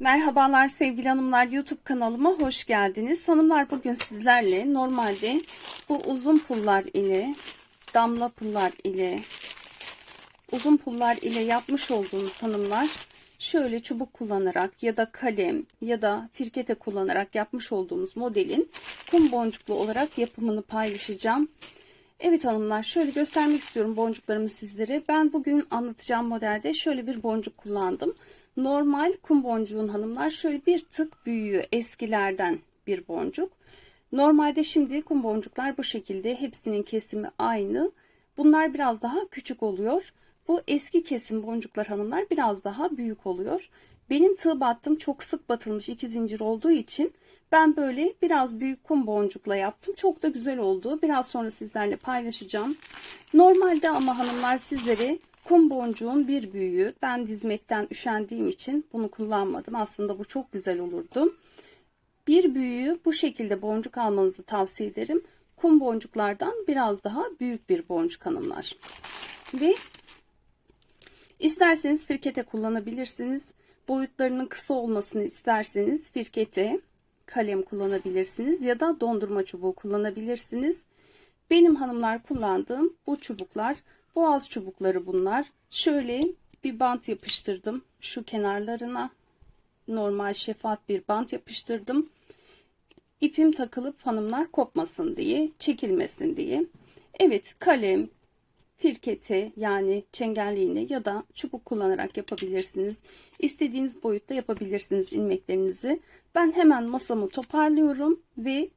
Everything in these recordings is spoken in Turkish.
Merhabalar sevgili hanımlar YouTube kanalıma hoş geldiniz. Hanımlar bugün sizlerle normalde bu uzun pullar ile damla pullar ile uzun pullar ile yapmış olduğumuz hanımlar şöyle çubuk kullanarak ya da kalem ya da firkete kullanarak yapmış olduğumuz modelin kum boncuklu olarak yapımını paylaşacağım. Evet hanımlar şöyle göstermek istiyorum boncuklarımı sizlere. Ben bugün anlatacağım modelde şöyle bir boncuk kullandım. Normal kum boncuğun hanımlar şöyle bir tık büyüğü eskilerden bir boncuk. Normalde şimdi kum boncuklar bu şekilde hepsinin kesimi aynı. Bunlar biraz daha küçük oluyor. Bu eski kesim boncuklar hanımlar biraz daha büyük oluyor. Benim tığ battım çok sık batılmış iki zincir olduğu için ben böyle biraz büyük kum boncukla yaptım. Çok da güzel oldu. Biraz sonra sizlerle paylaşacağım. Normalde ama hanımlar sizlere kum boncuğun bir büyüğü. Ben dizmekten üşendiğim için bunu kullanmadım. Aslında bu çok güzel olurdu. Bir büyüğü bu şekilde boncuk almanızı tavsiye ederim. Kum boncuklardan biraz daha büyük bir boncuk hanımlar. Ve isterseniz firkete kullanabilirsiniz. Boyutlarının kısa olmasını isterseniz firkete kalem kullanabilirsiniz ya da dondurma çubuğu kullanabilirsiniz. Benim hanımlar kullandığım bu çubuklar boğaz çubukları bunlar. Şöyle bir bant yapıştırdım şu kenarlarına. Normal şeffaf bir bant yapıştırdım. İpim takılıp hanımlar kopmasın diye, çekilmesin diye. Evet kalem, firkete yani çengelli iğne ya da çubuk kullanarak yapabilirsiniz. İstediğiniz boyutta yapabilirsiniz ilmeklerinizi. Ben hemen masamı toparlıyorum ve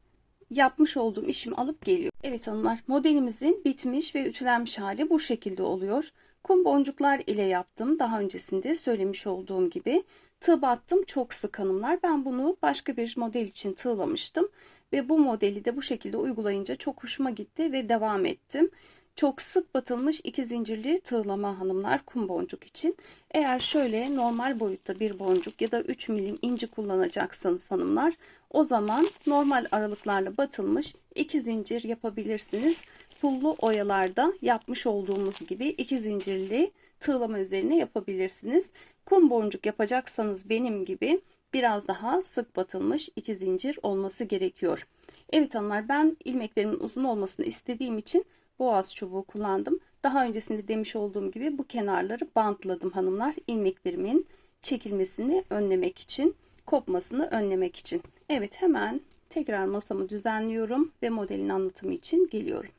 yapmış olduğum işimi alıp geliyorum. Evet hanımlar modelimizin bitmiş ve ütülenmiş hali bu şekilde oluyor. Kum boncuklar ile yaptım. Daha öncesinde söylemiş olduğum gibi. Tığ battım çok sık hanımlar. Ben bunu başka bir model için tığlamıştım. Ve bu modeli de bu şekilde uygulayınca çok hoşuma gitti ve devam ettim. Çok sık batılmış iki zincirli tığlama hanımlar kum boncuk için. Eğer şöyle normal boyutta bir boncuk ya da 3 milim inci kullanacaksanız hanımlar o zaman normal aralıklarla batılmış iki zincir yapabilirsiniz. Pullu oyalarda yapmış olduğumuz gibi iki zincirli tığlama üzerine yapabilirsiniz. Kum boncuk yapacaksanız benim gibi biraz daha sık batılmış iki zincir olması gerekiyor. Evet hanımlar ben ilmeklerimin uzun olmasını istediğim için boğaz çubuğu kullandım. Daha öncesinde demiş olduğum gibi bu kenarları bantladım hanımlar. ilmeklerimin çekilmesini önlemek için, kopmasını önlemek için. Evet hemen tekrar masamı düzenliyorum ve modelin anlatımı için geliyorum.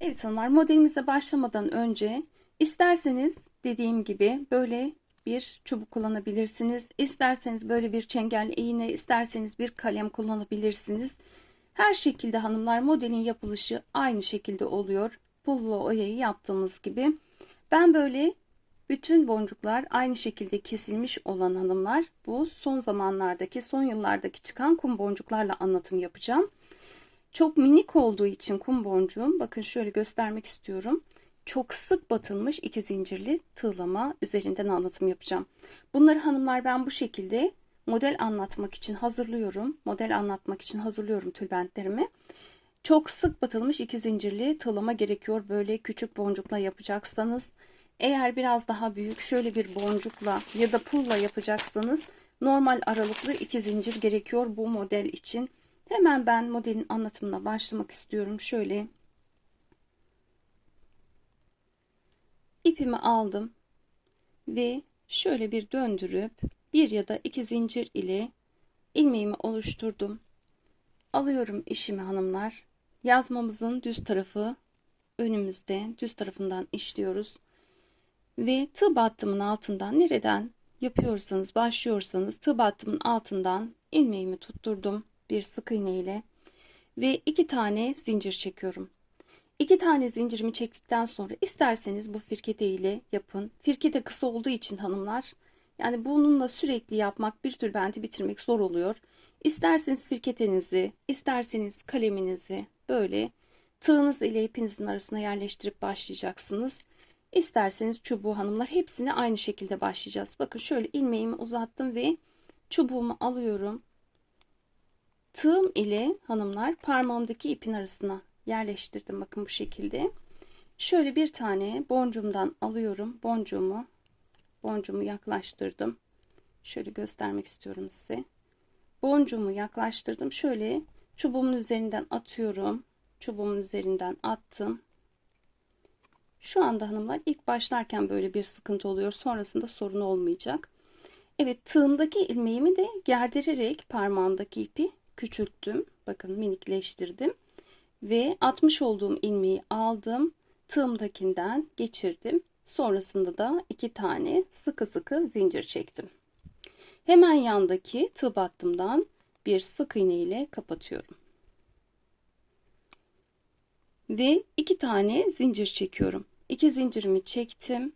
Evet hanımlar modelimize başlamadan önce isterseniz dediğim gibi böyle bir çubuk kullanabilirsiniz. İsterseniz böyle bir çengel iğne, isterseniz bir kalem kullanabilirsiniz. Her şekilde hanımlar modelin yapılışı aynı şekilde oluyor. Pullu oyayı yaptığımız gibi. Ben böyle bütün boncuklar aynı şekilde kesilmiş olan hanımlar bu son zamanlardaki son yıllardaki çıkan kum boncuklarla anlatım yapacağım. Çok minik olduğu için kum boncuğum bakın şöyle göstermek istiyorum. Çok sık batılmış iki zincirli tığlama üzerinden anlatım yapacağım. Bunları hanımlar ben bu şekilde model anlatmak için hazırlıyorum. Model anlatmak için hazırlıyorum tülbentlerimi. Çok sık batılmış iki zincirli tığlama gerekiyor. Böyle küçük boncukla yapacaksanız eğer biraz daha büyük şöyle bir boncukla ya da pulla yapacaksanız normal aralıklı iki zincir gerekiyor bu model için. Hemen ben modelin anlatımına başlamak istiyorum. Şöyle ipimi aldım ve şöyle bir döndürüp bir ya da iki zincir ile ilmeğimi oluşturdum. Alıyorum işimi hanımlar. Yazmamızın düz tarafı önümüzde düz tarafından işliyoruz. Ve tığ battımın altından nereden yapıyorsanız başlıyorsanız tığ battımın altından ilmeğimi tutturdum bir sık iğne ile ve iki tane zincir çekiyorum. İki tane zincirimi çektikten sonra isterseniz bu firkete ile yapın. Firkete kısa olduğu için hanımlar yani bununla sürekli yapmak bir tülbenti bitirmek zor oluyor. İsterseniz firketenizi, isterseniz kaleminizi böyle tığınız ile ipinizin arasına yerleştirip başlayacaksınız. İsterseniz çubuğu hanımlar hepsini aynı şekilde başlayacağız. Bakın şöyle ilmeğimi uzattım ve çubuğumu alıyorum. Tığım ile hanımlar parmağımdaki ipin arasına yerleştirdim. Bakın bu şekilde. Şöyle bir tane boncuğumdan alıyorum. Boncuğumu boncuğumu yaklaştırdım. Şöyle göstermek istiyorum size. Boncuğumu yaklaştırdım. Şöyle çubuğumun üzerinden atıyorum. Çubuğumun üzerinden attım. Şu anda hanımlar ilk başlarken böyle bir sıkıntı oluyor. Sonrasında sorun olmayacak. Evet tığımdaki ilmeğimi de gerdirerek parmağımdaki ipi küçülttüm. Bakın minikleştirdim. Ve atmış olduğum ilmeği aldım. Tığımdakinden geçirdim. Sonrasında da iki tane sıkı sıkı zincir çektim. Hemen yandaki tığ battımdan bir sık iğne ile kapatıyorum. Ve iki tane zincir çekiyorum. İki zincirimi çektim.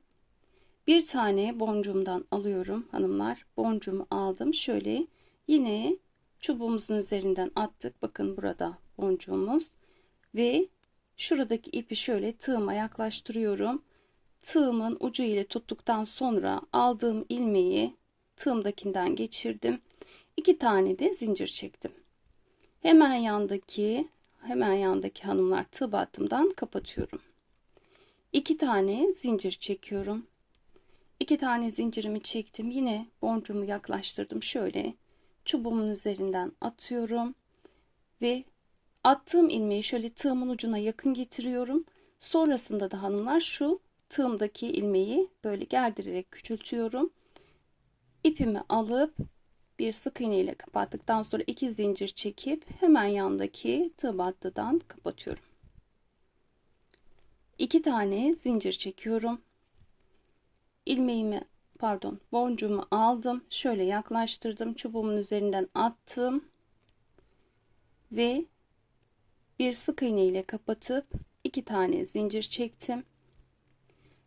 Bir tane boncuğumdan alıyorum hanımlar. Boncuğumu aldım. Şöyle yine çubuğumuzun üzerinden attık. Bakın burada boncuğumuz. Ve şuradaki ipi şöyle tığıma yaklaştırıyorum. Tığımın ucu ile tuttuktan sonra aldığım ilmeği tığımdakinden geçirdim. İki tane de zincir çektim. Hemen yandaki hemen yandaki hanımlar tığ battımdan kapatıyorum. İki tane zincir çekiyorum. İki tane zincirimi çektim. Yine boncuğumu yaklaştırdım. Şöyle çubuğumun üzerinden atıyorum. Ve attığım ilmeği şöyle tığımın ucuna yakın getiriyorum. Sonrasında da hanımlar şu tığımdaki ilmeği böyle gerdirerek küçültüyorum. İpimi alıp bir sık iğne ile kapattıktan sonra iki zincir çekip hemen yandaki tığ battıdan kapatıyorum. İki tane zincir çekiyorum. İlmeğimi pardon boncuğumu aldım. Şöyle yaklaştırdım. Çubuğumun üzerinden attım. Ve bir sık iğne ile kapatıp iki tane zincir çektim.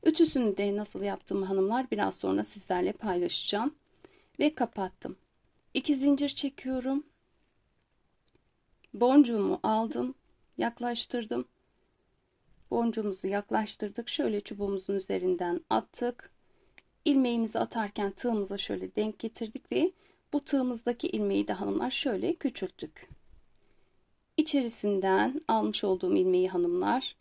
Ütüsünü de nasıl yaptım hanımlar biraz sonra sizlerle paylaşacağım. Ve kapattım. İki zincir çekiyorum. Boncuğumu aldım. Yaklaştırdım. Boncuğumuzu yaklaştırdık. Şöyle çubuğumuzun üzerinden attık. İlmeğimizi atarken tığımıza şöyle denk getirdik ve bu tığımızdaki ilmeği de hanımlar şöyle küçülttük. İçerisinden almış olduğum ilmeği hanımlar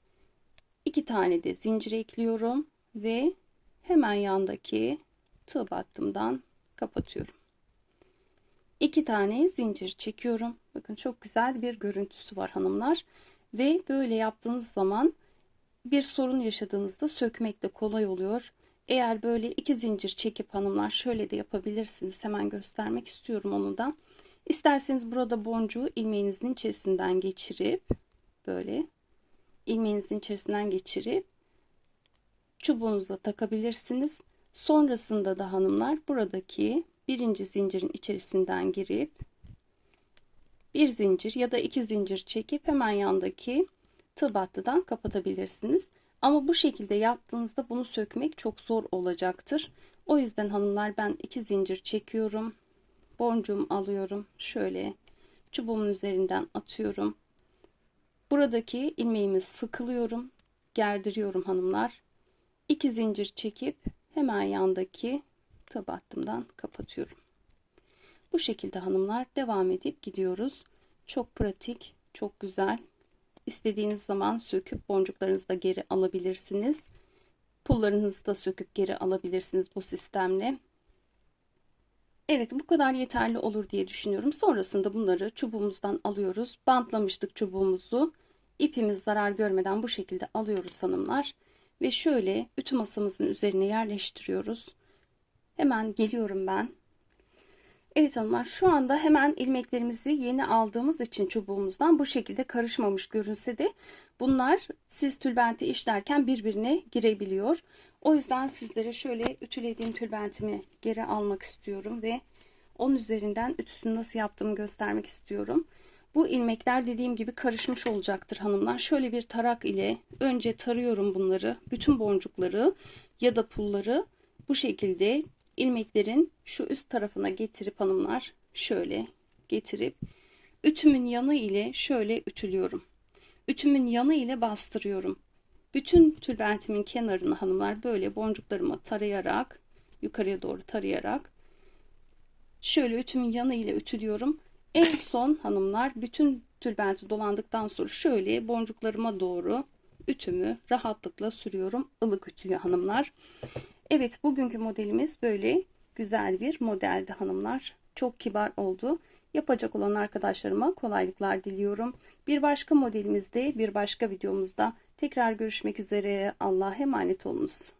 iki tane de zincir ekliyorum ve hemen yandaki tığ battımdan kapatıyorum. İki tane zincir çekiyorum. Bakın çok güzel bir görüntüsü var hanımlar. Ve böyle yaptığınız zaman bir sorun yaşadığınızda sökmek de kolay oluyor. Eğer böyle iki zincir çekip hanımlar şöyle de yapabilirsiniz. Hemen göstermek istiyorum onu da. İsterseniz burada boncuğu ilmeğinizin içerisinden geçirip böyle ilmeğinizin içerisinden geçirip çubuğunuza takabilirsiniz. Sonrasında da hanımlar buradaki birinci zincirin içerisinden girip bir zincir ya da iki zincir çekip hemen yandaki tığ battıdan kapatabilirsiniz. Ama bu şekilde yaptığınızda bunu sökmek çok zor olacaktır. O yüzden hanımlar ben iki zincir çekiyorum. Boncuğumu alıyorum. Şöyle çubuğumun üzerinden atıyorum. Buradaki ilmeğimi sıkılıyorum. Gerdiriyorum hanımlar. İki zincir çekip hemen yandaki tığ battımdan kapatıyorum. Bu şekilde hanımlar devam edip gidiyoruz. Çok pratik, çok güzel. İstediğiniz zaman söküp boncuklarınızı da geri alabilirsiniz. Pullarınızı da söküp geri alabilirsiniz bu sistemle. Evet bu kadar yeterli olur diye düşünüyorum. Sonrasında bunları çubuğumuzdan alıyoruz. Bantlamıştık çubuğumuzu. İpimiz zarar görmeden bu şekilde alıyoruz hanımlar. Ve şöyle ütü masamızın üzerine yerleştiriyoruz. Hemen geliyorum ben. Evet hanımlar şu anda hemen ilmeklerimizi yeni aldığımız için çubuğumuzdan bu şekilde karışmamış görünse de bunlar siz tülbenti işlerken birbirine girebiliyor. O yüzden sizlere şöyle ütülediğim tülbentimi geri almak istiyorum ve onun üzerinden ütüsünü nasıl yaptığımı göstermek istiyorum. Bu ilmekler dediğim gibi karışmış olacaktır hanımlar. Şöyle bir tarak ile önce tarıyorum bunları. Bütün boncukları ya da pulları bu şekilde ilmeklerin şu üst tarafına getirip hanımlar şöyle getirip ütümün yanı ile şöyle ütülüyorum. Ütümün yanı ile bastırıyorum. Bütün tülbentimin kenarını hanımlar böyle boncuklarımı tarayarak yukarıya doğru tarayarak şöyle ütümün yanı ile ütülüyorum. En son hanımlar bütün tülbenti dolandıktan sonra şöyle boncuklarıma doğru ütümü rahatlıkla sürüyorum. ılık ütüyü hanımlar. Evet bugünkü modelimiz böyle güzel bir modeldi hanımlar. Çok kibar oldu. Yapacak olan arkadaşlarıma kolaylıklar diliyorum. Bir başka modelimizde, bir başka videomuzda tekrar görüşmek üzere. Allah'a emanet olunuz.